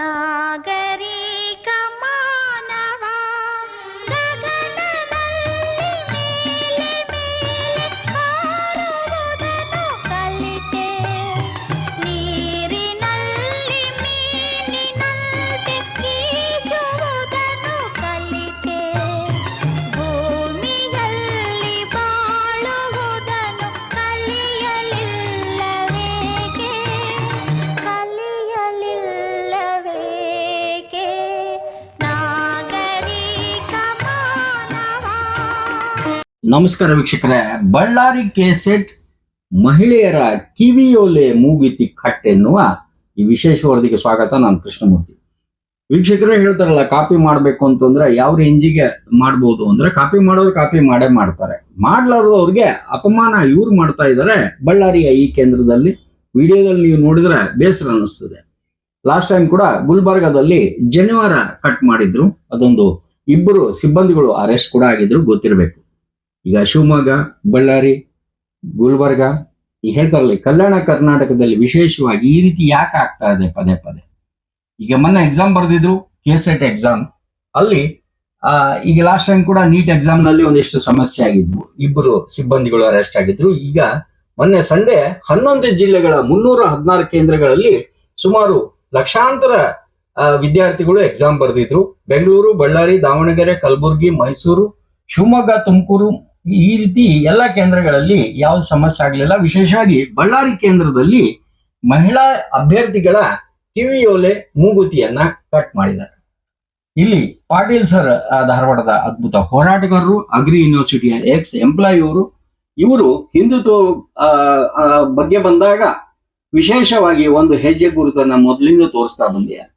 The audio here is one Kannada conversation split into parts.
நாக ನಮಸ್ಕಾರ ವೀಕ್ಷಕರೇ. ಬಳ್ಳಾರಿ ಕೆಸೆಟ್ ಮಹಿಳೆಯರ ಕಿವಿಯೋಲೆ ಮೂಗಿತಿ ಕಟ್ ಎನ್ನುವ ಈ ವಿಶೇಷ ವರದಿಗೆ ಸ್ವಾಗತ. ನಾನು ಕೃಷ್ಣಮೂರ್ತಿ. ವೀಕ್ಷಕರೇ ಹೇಳ್ತಾರಲ್ಲ, ಕಾಪಿ ಮಾಡ್ಬೇಕು ಅಂತಂದ್ರೆ ಯಾವ ರೇಂಜಿಗೆ ಮಾಡ್ಬೋದು ಅಂದ್ರೆ ಕಾಪಿ ಮಾಡೋರು ಕಾಪಿ ಮಾಡೇ ಮಾಡ್ತಾರೆ. ಮಾಡ್ಲಾರ್ದವ್ರಿಗೆ ಅಪಮಾನ ಇವ್ರು ಮಾಡ್ತಾ ಇದ್ದಾರೆ ಬಳ್ಳಾರಿಯ ಈ ಕೇಂದ್ರದಲ್ಲಿ ವಿಡಿಯೋದಲ್ಲಿ ನೀವು ನೋಡಿದ್ರೆ ಬೇಸರ ಅನ್ನಿಸ್ತದೆ ಲಾಸ್ಟ್ ಟೈಮ್ ಕೂಡ ಗುಲ್ಬರ್ಗಾದಲ್ಲಿ ಜನಿವಾರ ಕಟ್ ಮಾಡಿದ್ರು. ಅದೊಂದು ಇಬ್ಬರು ಸಿಬ್ಬಂದಿಗಳು ಅರೆಸ್ಟ್ ಕೂಡ ಆಗಿದ್ರು, ಗೊತ್ತಿರಬೇಕು. ಈಗ ಶಿವಮೊಗ್ಗ, ಬಳ್ಳಾರಿ, ಗುಲ್ಬರ್ಗ ಈಗ ಹೇಳ್ತಾರಲ್ಲ, ಕಲ್ಯಾಣ ಕರ್ನಾಟಕದಲ್ಲಿ ವಿಶೇಷವಾಗಿ ಈ ರೀತಿ ಯಾಕೆ ಆಗ್ತಾ ಇದೆ ಪದೇ ಪದೇ? ಈಗ ಮೊನ್ನೆ ಎಕ್ಸಾಮ್ ಬರೆದಿದ್ರು ಕೆ ಸೆಟ್ ಎಕ್ಸಾಮ್ ಅಲ್ಲಿ ಈಗ ಲಾಸ್ಟ್ ಟೈಮ್ ಕೂಡ ನೀಟ್ ಎಕ್ಸಾಮ್ನಲ್ಲಿ ಒಂದಿಷ್ಟು ಸಮಸ್ಯೆ ಆಗಿದ್ವು. ಇಬ್ಬರು ಸಿಬ್ಬಂದಿಗಳು ಅರೆಸ್ಟ್ ಆಗಿದ್ರು. ಈಗ ಮೊನ್ನೆ ಸಂಡೆ ಹನ್ನೊಂದು ಜಿಲ್ಲೆಗಳ ಮುನ್ನೂರ ಹದಿನಾರು ಕೇಂದ್ರಗಳಲ್ಲಿ ಸುಮಾರು ಲಕ್ಷಾಂತರ ವಿದ್ಯಾರ್ಥಿಗಳು ಎಕ್ಸಾಮ್ ಬರೆದಿದ್ರು. ಬೆಂಗಳೂರು, ಬಳ್ಳಾರಿ, ದಾವಣಗೆರೆ, ಕಲಬುರಗಿ, ಮೈಸೂರು, ಶಿವಮೊಗ್ಗ, ತುಮಕೂರು ಈ ರೀತಿ ಎಲ್ಲ ಕೇಂದ್ರಗಳಲ್ಲಿ ಯಾವ ಸಮಸ್ಯೆ ಆಗಲಿಲ್ಲ. ವಿಶೇಷವಾಗಿ ಬಳ್ಳಾರಿ ಕೇಂದ್ರದಲ್ಲಿ ಮಹಿಳಾ ಅಭ್ಯರ್ಥಿಗಳ ಕಿವಿಯೋಲೆ ಮೂಗುತಿಯನ್ನ ಕಟ್ ಮಾಡಿದ್ದಾರೆ. ಇಲ್ಲಿ ಪಾಟೀಲ್ ಸರ್ ಧಾರವಾಡದ ಅದ್ಭುತ ಹೋರಾಟಗಾರರು ಅಗ್ರಿ ಯೂನಿವರ್ಸಿಟಿಯ ಎಕ್ಸ್ ಎಂಪ್ಲಾಯಿ ಅವರು, ಇವರು ಹಿಂದುತ್ವ ಬಗ್ಗೆ ಬಂದಾಗ ವಿಶೇಷವಾಗಿ ಒಂದು ಹೆಜ್ಜೆ ಗುರುತನ್ನ ಮೊದಲಿಂದ ತೋರಿಸ್ತಾ ಬಂದಿದ್ದಾರೆ.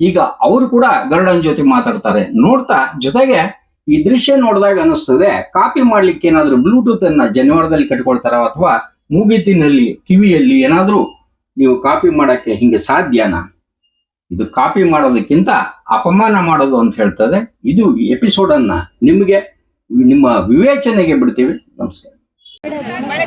ಈಗ ಅವರು ಕೂಡ ಗರುಡನ್ ಜೊತೆ ಮಾತಾಡ್ತಾರೆ. ನೋಡ್ತಾ ಜೊತೆಗೆ ಈ ದೃಶ್ಯ ನೋಡಿದಾಗ ಅನಿಸ್ತದೆ ಕಾಪಿ ಮಾಡ್ಲಿಕ್ಕೆ ಏನಾದ್ರೂ ಬ್ಲೂಟೂತ್ ಅನ್ನ ಜನಿವಾರದಲ್ಲಿ ಕಟ್ಕೊಳ್ತಾರ ಅಥವಾ ಮೂಗಿತಿನಲ್ಲಿ ಕಿವಿಯಲ್ಲಿ ಏನಾದ್ರೂ ನೀವು ಕಾಪಿ ಮಾಡಕ್ಕೆ ಹಿಂಗೆ ಸಾಧ್ಯನಾ? ಇದು ಕಾಪಿ ಮಾಡೋದಕ್ಕಿಂತ ಅಪಮಾನ ಮಾಡೋದು ಅಂತ ಹೇಳ್ತದೆ. ಇದು ಎಪಿಸೋಡ್ ಅನ್ನ ನಿಮಗೆ ನಿಮ್ಮ ವಿವೇಚನೆಗೆ ಬಿಡ್ತೀವಿ. ನಮಸ್ಕಾರ. ಬಳೆ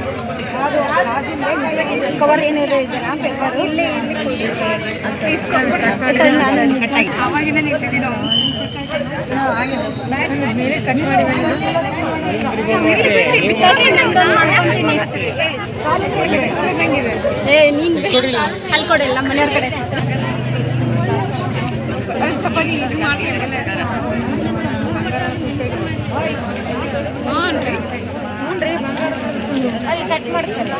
ಕವರ್ ಏನಿರೋ ಇದೆಯಾ? ಪೇಪರ್ ತೆಗೆದು ಮೇಲೆ ಕಟ್ ಮಾಡಿ ಏ ನೀನ್ ಮನೆಯವ್ರ ಕಡೆ. ಸ್ವಲ್ಪ ಇದು ಮಾಡ್ತೀವಿ ಕಟ್ ಮಾಡ್ತಾರೆ.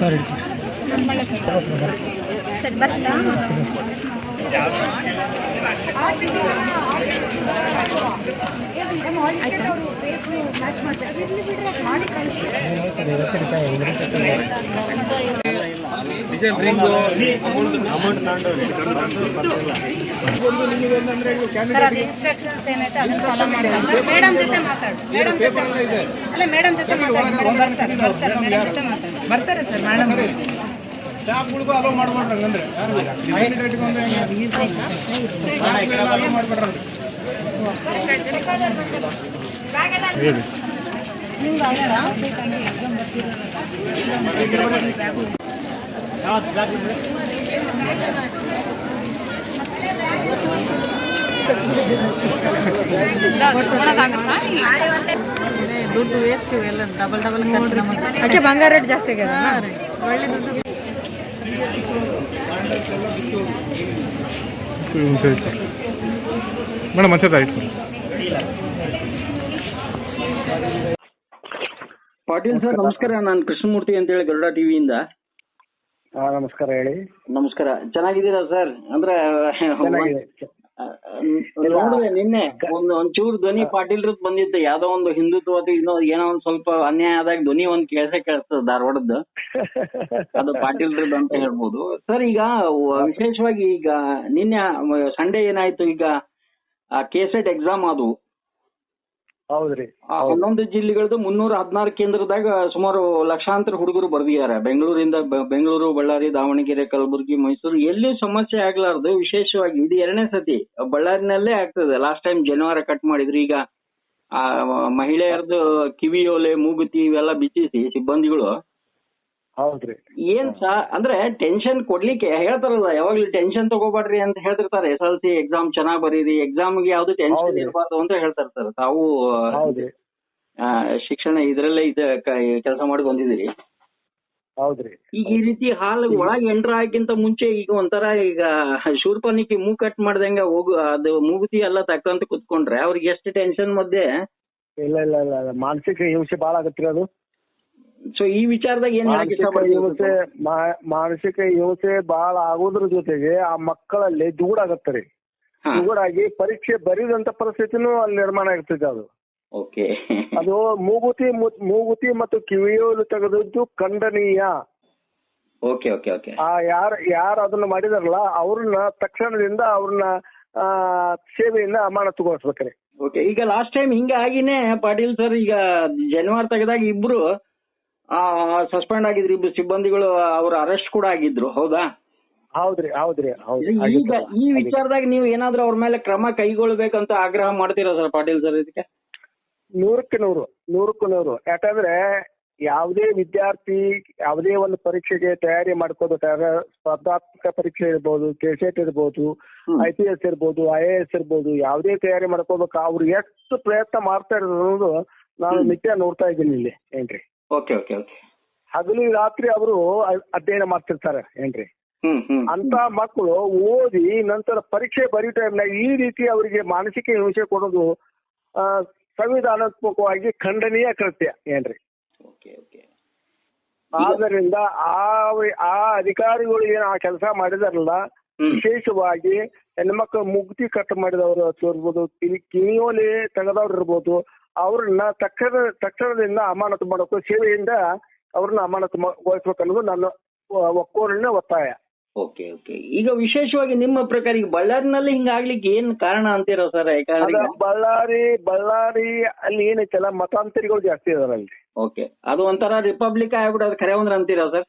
ಸರಿ. ಬರ್ತಾ? ಸರ್ ಮಾಡ್ತಾರೆ ಮೇಡಮ್ ಮೇಡಮ್ ಮೇಡಮ್ ಜೊತೆ ಮಾತಾಡಿ. ಬರ್ತಾರೆ ಬರ್ತಾರೆ ಸರ್ ಮೇಡಮ್. ಸ್ಟಾಫ್ಗಳಿಗೂ ಅಲೋ ಮಾಡ್ಬೇಡ್ರಿ ಹಂಗಂದ್ರೆ. ಅಲೋ ಮಾಡ್ಬೇಡ್ರಿ ದುಡ್ಡು ವೇಸ್ಟ್ ಎಲ್ಲ ಡಬಲ್ ಡಬಲ್ ಬಂಗಾರ ರೇಟ್ ಜಾಸ್ತಿ ಆಗ್ಯದ ಒಳ್ಳೆ ದುಡ್ಡು. ಮೇಡಮ್ ಮಂಚದ ಇಟ್ಕೊಂಡು ಪಾಟೀಲ್ ಸರ್ ನಮಸ್ಕಾರ. ನಾನು ಕೃಷ್ಣಮೂರ್ತಿ ಅಂತ ಹೇಳಿ ಗರುಡ ಟಿವಿಯಿಂದ. ಹಾ ನಮಸ್ಕಾರ ಹೇಳಿ. ನಮಸ್ಕಾರ. ಚೆನ್ನಾಗಿದ್ದೀರಾ ಸರ್? ಅಂದ್ರೆ ನೋಡಿದೆ ನಿನ್ನೆ. ಒಂದು ಒಂಚೂರು ಧ್ವನಿ ಪಾಟೀಲ್ರದ್ ಬಂದಿತ್ತು ಯಾವ್ದೋ ಒಂದು ಹಿಂದುತ್ವದ ಇನ್ನೋ ಏನೋ ಒಂದ್ ಸ್ವಲ್ಪ ಅನ್ಯಾಯ ಆದಾಗ ಧ್ವನಿ ಒಂದ್ ಕೇಳ್ಸೆ ಕೇಳ್ತದ ಧಾರವಾಡದ ಅದು ಪಾಟೀಲ್ರದ್ದು ಅಂತ ಹೇಳ್ಬೋದು. ಸರ್ ಈಗ ವಿಶೇಷವಾಗಿ ಈಗ ನಿನ್ನೆ ಸಂಡೇ ಏನಾಯ್ತು? ಈಗ ಕೆಸೆಟ್ ಎಕ್ಸಾಮ್ ಆದವು ಹೌದ್ರಿ. ಆ ಹನ್ನೊಂದು ಜಿಲ್ಲೆಗಳದ್ದು ಮುನ್ನೂರ ಹದಿನಾರು ಕೇಂದ್ರದಾಗ ಸುಮಾರು ಲಕ್ಷಾಂತರ ಹುಡುಗರು ಬರ್ದಿದ್ದಾರೆ. ಬೆಂಗಳೂರಿಂದ ಬ- ಬೆಂಗಳೂರು ಬಳ್ಳಾರಿ ದಾವಣಗೆರೆ ಕಲಬುರಗಿ ಮೈಸೂರು ಎಲ್ಲಿ ಸಮಸ್ಯೆ ಆಗ್ಲಾರ್ದು. ವಿಶೇಷವಾಗಿ ಇದು ಎರಡನೇ ಸತಿ ಬಳ್ಳಾರಿನಲ್ಲೇ ಆಗ್ತದೆ. ಲಾಸ್ಟ್ ಟೈಮ್ ಜನವರಿ ಕಟ್ ಮಾಡಿದ್ರು. ಈಗ ಆ ಮಹಿಳೆಯರದು ಕಿವಿಯೋಲೆ ಮೂಗುತಿ ಇವೆಲ್ಲ ಬಿಚ್ಚಿಸಿ ಸಿಬ್ಬಂದಿಗಳು. ಹೌದ್ರಿ. ಏನ್ ಸಾ ಅಂದ್ರೆ ಟೆನ್ಷನ್ ಕೊಡ್ಲಿಕ್ಕೆ ಹೇಳ್ತಾರಲ್ಲ ಯಾವಾಗ್ಲೂ ಟೆನ್ಷನ್ ತಗೋಬೇಡ್ರಿ ಅಂತ ಹೇಳ್ತಿರ್ತಾರೆ. ಎಸ್ ಎಲ್ ಸಿ ಎಕ್ಸಾಮ್ ಚೆನ್ನಾಗ್ ಬರೀರಿ ಎಕ್ಸಾಮ್ಗೆ ಯಾವ್ದು ಟೆನ್ಷನ್. ಇರಬಾರ್ದು ಅಂತ ಹೇಳ್ತಿರ್ತಾರೆ. ತಾವು ಆ, ಶಿಕ್ಷಣ ಇದ್ರಲ್ಲೇ ಇದ ಕೆಲಸ ಮಾಡಿ ಬಂದಿದ್ದೀರಿ. ಹೌದ್ರಿ. ಈಗ ಈ ರೀತಿ ಹಾಲ್ ಒಳಗ್ ಎಂಟ್ರ ಆಗಿಂತ ಮುಂಚೆ ಈಗ ಒಂಥರ ಈಗ ಶೂರ್ಪನಿಕ್ಕೆ ಮೂ ಕಟ್ ಮಾಡ್ದಂಗ ಹೋಗು ಅದು ಮೂಗುತಿ ಎಲ್ಲ ತಕ್ಕಂತ ಕುತ್ಕೊಂಡ್ರೆ ಅವ್ರಿಗೆ ಎಷ್ಟು ಟೆನ್ಷನ್ ಮಧ್ಯೆ? ಇಲ್ಲ ಇಲ್ಲ ಇಲ್ಲ ಇಲ್ಲ. ಮಾನಸಿಕ ಹಿಂಸೆ ಬಾಳ ಆಗತ್ರಿ ಅದು. ಸೊ ಈ ವಿಚಾರದಾಗ ಏನ್ ಹೇಳಕ್ ಮಾನಸಿಕ ಹಿಂಸೆ ಬಾಳ ಆಗೋದ್ರ ಜೊತೆಗೆ ಆ ಮಕ್ಕಳಲ್ಲಿ ದುಗುಡಾಗತ್ತರಿ ಹಾ. ದುಗುಡಾಗಿ ಪರೀಕ್ಷೆ ಬರೀದಂತ ಪರಿಸ್ಥಿತಿನೂ ಅಲ್ಲಿ ನಿರ್ಮಾಣ ಆಗ್ತೈತೆ ಅದು. ಓಕೆ. ಅದು ಮೂಗುತಿ ಮೂಗುತಿ ಮತ್ತು ಕಿವಿಯೋಲು ತೆಗೆದದ್ದು ಖಂಡನೀಯ. Okay okay okay. ಆ ಯಾರ ಯಾರು ಅದನ್ನ ಮಾಡಿದಾರಲ್ಲ ಅವ್ರನ್ನ ತಕ್ಷಣದಿಂದ ಅವ್ರನ್ನ ಸೇವೆಯಿಂದ ಅಮಾನತುಗೊಳಿಸ್ಬೇಕ್ರಿ ಓಕೆ ಈಗ ಲಾಸ್ಟ್ ಟೈಮ್ ಹಿಂಗ ಆಗಿನೇ ಪಾಟೀಲ್ ಸರ್ ಈಗ ಜನವರಿ ತೆಗೆದಾಗ ಇಬ್ರು ಸಸ್ಪೆಂಡ್ ಆಗಿದ್ರು ಇಬ್ರು ಸಿಬ್ಬಂದಿಗಳು ಅವ್ರ ಅರೆಸ್ಟ್ ಕೂಡ ಆಗಿದ್ರು ಹೌದಾ? ಹೌದ್ರಿ ಹೌದ್ರಿ ಹೌದ್ರಿ ಈಗ ಈ ವಿಚಾರದಾಗ ನೀವು ಏನಾದ್ರೂ ಅವ್ರ ಮೇಲೆ ಕ್ರಮ ಕೈಗೊಳ್ಬೇಕಂತ ಆಗ್ರಹ ಮಾಡ್ತೀರಾ ಸರ್ ಪಾಟೀಲ್ ಸರ್ ಇದಕ್ಕೆ? ನೂರಕ್ಕೆ ನೂರು ನೂರಕ್ಕೆ ನೂರು. ಯಾಕಂದ್ರೆ ಯಾವುದೇ ವಿದ್ಯಾರ್ಥಿ ಯಾವುದೇ ಒಂದು ಪರೀಕ್ಷೆಗೆ ತಯಾರಿ ಮಾಡ್ಕೋಬೇಕಾದ್ರೆ ಸ್ಪರ್ಧಾತ್ಮಕ ಪರೀಕ್ಷೆ ಇರ್ಬೋದು ಕೆಸೆಟ್ ಇರ್ಬೋದು. ಐ ಪಿ ಎಸ್ ಇರ್ಬೋದು ಐ ಎ ಎಸ್ ಇರ್ಬೋದು ಯಾವುದೇ ತಯಾರಿ ಮಾಡ್ಕೋಬೇಕು ಅವ್ರು ಎಷ್ಟು ಪ್ರಯತ್ನ ಮಾಡ್ತಾ ಇರೋದು ಅನ್ನೋದು ನಾನು ನಿತ್ಯ ನೋಡ್ತಾ ಇದ್ದೀನಿ ಇಲ್ಲಿ ಏನ್ರಿ? Okay okay okay. ಹಗಲು ರಾತ್ರಿ ಅವರು ಅಧ್ಯಯನ ಮಾಡ್ತಿರ್ತಾರೆ ಏನ್ರಿ? ಅಂತ ಮಕ್ಕಳು ಓದಿ ನಂತರ ಪರೀಕ್ಷೆ ಬರೀ ಟೈಮ್ನಾಗ ಈ ರೀತಿ ಅವರಿಗೆ ಮಾನಸಿಕ ಹಿಂಸೆ ಕೊಡೋದು ಸಂವಿಧಾನಾತ್ಮಕವಾಗಿ ಖಂಡನೀಯ ಕೃತ್ಯ ಏನ್ರಿ? ಆದ್ದರಿಂದ ಆ ಆ ಅಧಿಕಾರಿಗಳು ಏನು ಆ ಕೆಲಸ ಮಾಡಿದಾರಲ್ಲ ವಿಶೇಷವಾಗಿ ಹೆಣ್ಮಕ್ಳು ಮುಗ್ದಿ ಕಟ್ ಮಾಡಿದವರು ಇರ್ಬೋದು ಕಿವಿ ಕಿವಿಯೋಲಿ ತೆಗೆದವ್ರು ಇರ್ಬೋದು ಅವ್ರನ್ನ ತಕ್ಷಣ ತಕ್ಷಣದಿಂದ ಅಮಾನತು ಮಾಡಬೇಕು ಸೇವೆಯಿಂದ ಅವ್ರನ್ನ ಅಮಾನತು ಅನ್ನೋದು ನನ್ನ ಒಕ್ಕೋರಿನ ಒತ್ತಾಯ. Okay okay. ಈಗ ವಿಶೇಷವಾಗಿ ನಿಮ್ಮ ಪ್ರಕಾರ ಈಗ ಬಳ್ಳಾರಿನಲ್ಲಿ ಹಿಂಗಾಗ್ಲಿಕ್ಕೆ ಏನ್ ಕಾರಣ ಅಂತೀರಾ ಸರ್? ಬಳ್ಳಾರಿ ಬಳ್ಳಾರಿ ಅಲ್ಲಿ ಏನೈತಲ್ಲ ಮತಾಂತರಿಗಳು ಜಾಸ್ತಿ ಇದಾರೆ ಅಲ್ಲಿ ಓಕೆ. ಅದು ಒಂಥರ ರಿಪಬ್ಲಿಕ್ ಆಗ್ಬಿಡೋದು ಕರೆ ಒಂದ್ರ ಅಂತೀರಾ ಸರ್?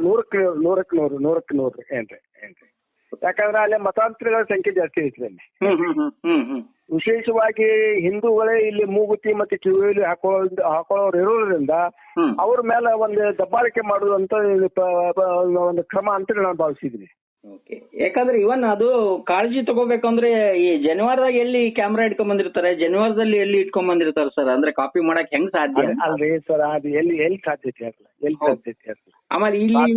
ನೂರಕ್ಕೆ ನೂರು ನೂರಕ್ಕೆ ನೂರು ನೂರಕ್ಕೆ ನೂರು ಏನ್ರಿ ಏನ್ರಿ. ಯಾಕಂದ್ರೆ ಅಲ್ಲಿ ಮತಾಂತರಗಳ ಸಂಖ್ಯೆ ಜಾಸ್ತಿ ಐತ್ರಿ ಅಲ್ಲಿ ವಿಶೇಷವಾಗಿ ಹಿಂದೂಗಳೇ ಇಲ್ಲಿ ಮೂಗುತಿ ಮತ್ತೆ ಕಿವಿಯಲ್ಲಿ ಹಾಕೋ ಹಾಕೊಳ್ಳೋರು ಇರೋದ್ರಿಂದ ಅವ್ರ ಮೇಲೆ ಒಂದು ದಬ್ಬಾಳಿಕೆ ಮಾಡುದಂತ ಒಂದು ಕ್ರಮ ಅಂತ ನಾನು ಭಾವಿಸಿದ್ವಿ ಯಾಕಂದ್ರೆ ಇವನ್ ಅದು ಕಾಳಜಿ ತಗೋಬೇಕಂದ್ರೆ ಈ ಜನವಾರದಾಗ ಎಲ್ಲಿ ಕ್ಯಾಮ್ರಾ ಇಟ್ಕೊಂಡ್ ಬಂದಿರ್ತಾರೆ ಜನವರದಲ್ಲಿ ಎಲ್ಲಿ ಇಟ್ಕೊಂಡ್ ಬಂದಿರ್ತಾರೆ ಸರ್? ಅಂದ್ರೆ ಕಾಪಿ ಮಾಡಕ್ ಹೆಂಗ್ ಸಾಧ್ಯ? ಅಲ್- ಅಲ್ರಿ ಸರ್ ಅದು ಎಲ್ಲಿ ಎಲ್ಲಿ ಸಾಧ್ಯತೆ ಆಗಲ್ಲ ಎಲ್ಲಿ. ಸಾಧ್ಯತೆ ಆಗಲ್ಲ. ಆಮೇಲೆ ಇಲ್ಲಿ ಸಾಧ್ಯ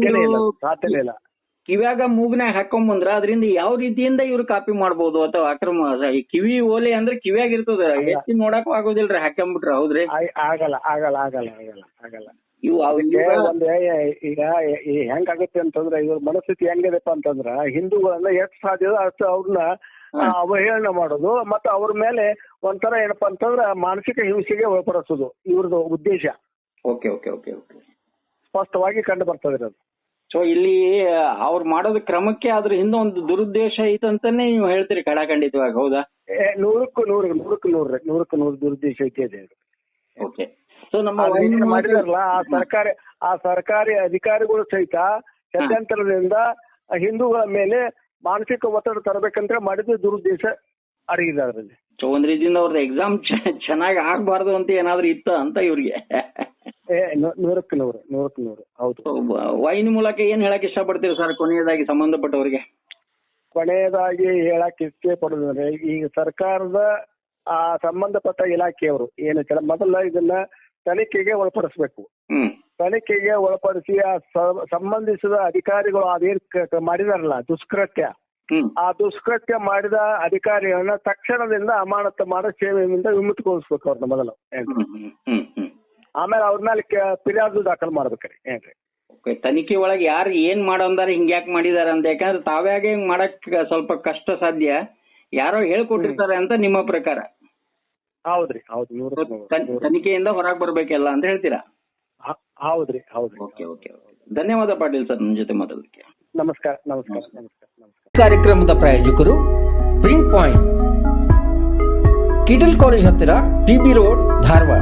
ಸಾಧ್ಯನೇ ಇಲ್ಲ. ಕಿವ್ಯಾಗ ಮೂಗ್ನಾಗ ಹಾಕೊಂಡ್ ಬಂದ್ರ ಅದರಿಂದ ಯಾವ ರೀತಿಯಿಂದ ಇವ್ರು ಕಾಪಿ ಮಾಡ್ಬೋದು ಅಥವಾ ಅಕ್ರಮ ಈ ಕಿವಿ ಓಲೆ ಅಂದ್ರೆ ಕಿವಿಯಾಗ ಇರ್ತದ? ಎತ್ತಿ ನೋಡಕ್ ಆಗೋದಿಲ್ರಿ ಹಾಕೊಂಡ್ಬಿಟ್ರ ಹೌದ್ರಿ? ಆಗಲ್ಲ ಆಗಲ್ಲ ಆಗಲ್ಲ ಆಗಲ್ಲ ಆಗಲ್ಲ. ಇವು ಒಂದ್ ಈಗ ಹೆಂಗ ಹೆಂಗಾಗುತ್ತೆ ಅಂತಂದ್ರೆ ಇವ್ರ ಮನಸ್ಥಿತಿ ಹೆಂಗಿದೆಪ್ಪ ಅಂತಂದ್ರ ಹಿಂದೂಗಳನ್ನ ಎಷ್ಟು ಸಾಧ್ಯ ಅಷ್ಟು ಅವ್ರನ್ನ ಅವಹೇಳನ ಮಾಡೋದು ಮತ್ತೆ ಅವ್ರ ಮೇಲೆ ಒಂಥರ ಏನಪ್ಪ ಅಂತಂದ್ರ ಮಾನಸಿಕ ಹಿಂಸೆಗೆ ಒಳಪಡಿಸೋದು ಇವ್ರದ್ದು ಉದ್ದೇಶ. Okay okay okay okay. ಸ್ಪಷ್ಟವಾಗಿ ಕಂಡು ಬರ್ತದೆ ಅದು. ಸೊ ಇಲ್ಲಿ ಅವ್ರು ಮಾಡೋದ್ ಕ್ರಮಕ್ಕೆ ಅದ್ರ ಹಿಂದೆ ಒಂದು ದುರುದ್ದೇಶ ಐತಂತಾನೆ ನೀವು ಹೇಳ್ತೀರಿ ಕಡಾಖಂಡಿತವಾಗಿ ಹೌದಾ? ನೂರಕ್ಕೂ ನೂರು ನೂರಕ್ಕೂ ನೂರ ನೂರಕ್ಕೂ ನೂರು ದುರುದ್ದೇಶ ಐತೆ ಇದೆ ಓಕೆ ಸೊ ನಮ್ಮ ಮಾಡಿದಾರಲ್ಲ ಆ ಸರ್ಕಾರಿ ಆ ಸರ್ಕಾರಿ ಅಧಿಕಾರಿಗಳು ಸಹಿತ ಶತ್ಯಂತರದಿಂದ ಆ ಹಿಂದೂಗಳ ಮೇಲೆ ಮಾನಸಿಕ ಒತ್ತಡ ತರಬೇಕಂತ ಮಾಡಿದ ದುರುದ್ದೇಶ ಅಡಗಿದೆ ಅದರಲ್ಲಿ. ಸೊ ಒಂದ್ ರೀತಿಯಿಂದ ಅವ್ರದ್ದು ಎಕ್ಸಾಮ್ ಚೆನ್ನಾಗಿ ಆಗ್ಬಾರ್ದು ಅಂತ ಏನಾದ್ರು ಇತ್ತ ಅಂತ ಇವ್ರಿಗೆ. ನೂರಕ್ಕೆ ನೂರು ನೂರಕ್ಕೆ ನೂರು ಹೌದು. ವೈನ್ ಮೂಲಕ ಏನ್ ಹೇಳಕ್ ಇಷ್ಟಪಡ್ತೀರಿ ಸರ್ ಕೊನೆಯದಾಗಿ ಸಂಬಂಧಪಟ್ಟವರಿಗೆ? ಕೊನೆಯದಾಗಿ ಹೇಳಕ್ ಇಷ್ಟ ಪಡೋದಂದ್ರೆ ಈಗ ಸರ್ಕಾರದ ಆ ಸಂಬಂಧಪಟ್ಟ ಇಲಾಖೆಯವರು ಏನೈತಲ್ಲ ಮೊದಲ ಇದನ್ನ ತನಿಖೆಗೆ ಒಳಪಡಿಸ್ಬೇಕು. ತನಿಖೆಗೆ ಒಳಪಡಿಸಿ ಆ ಸಂಬಂಧಿಸಿದ ಅಧಿಕಾರಿಗಳು ಅದೇನ್ ಮಾಡಿದಾರಲ್ಲ ದುಷ್ಕೃತ್ಯ. ಆ ದುಷ್ಕೃತ್ಯ ಮಾಡಿದ ಅಧಿಕಾರಿಗಳನ್ನ ತಕ್ಷಣದಿಂದ ಅಮಾನತು ಮಾಡೋ ಸೇವೆಯಿಂದ ವಿಮುಕ್ತಗೊಳಿಸ್ಬೇಕು ಅವ್ರನ್ನ ಮೊದಲು. ಆಮೇಲೆ ಅವ್ರ ಮೇಲೆ ಫಿರ್ಯಾದು ದಾಖಲು ಮಾಡ್ಬೇಕ್ರಿ ಏನ್ರಿ? ಓಕೆ ತನಿಖೆ ಒಳಗೆ ಯಾರು ಏನ್ ಮಾಡಂದಾರ ಹಿಂಗ್ಯಾಕ್ ಮಾಡಿದಾರ ಅಂತ ಯಾಕಂದ್ರೆ ತಾವ್ಯಾಗೆ ಹಿಂಗ್ ಮಾಡಕ್ ಸ್ವಲ್ಪ ಕಷ್ಟ ಸಾಧ್ಯ ಯಾರೋ ಹೇಳ್ಕೊಟ್ಟಿರ್ತಾರೆ ಅಂತ ನಿಮ್ಮ ಪ್ರಕಾರ. ಹೌದ್ರಿ ಹೌದು ನೂರು ತನಿಖೆಯಿಂದ ಹೊರಗ್ ಬರ್ಬೇಕೆಲ್ಲ ಅಂತ ಹೇಳ್ತೀರಾ? ಹೌದ್ರಿ ಹೌದು ಓಕೆ ಓಕೆ ಧನ್ಯವಾದ ಪಾಟೀಲ್ ಸರ್ ನನ್ನ ಜೊತೆ ಮಾತಾಡೋದಕ್ಕೆ ನಮಸ್ಕಾರ ನಮಸ್ಕಾರ ನಮಸ್ಕಾರ. ನಮಸ್ಕಾರ ಕಾರ್ಯಕ್ರಮದ ಪ್ರಾಯೋಜಕರು ಪ್ರಿಂಟ್ ಪಾಯಿಂಟ್ ಕಿಟಲ್ ಕಾಲೇಜ್ ಹತ್ತಿರ ಟಿ ಬಿ ರೋಡ್ ಧಾರವಾಡ.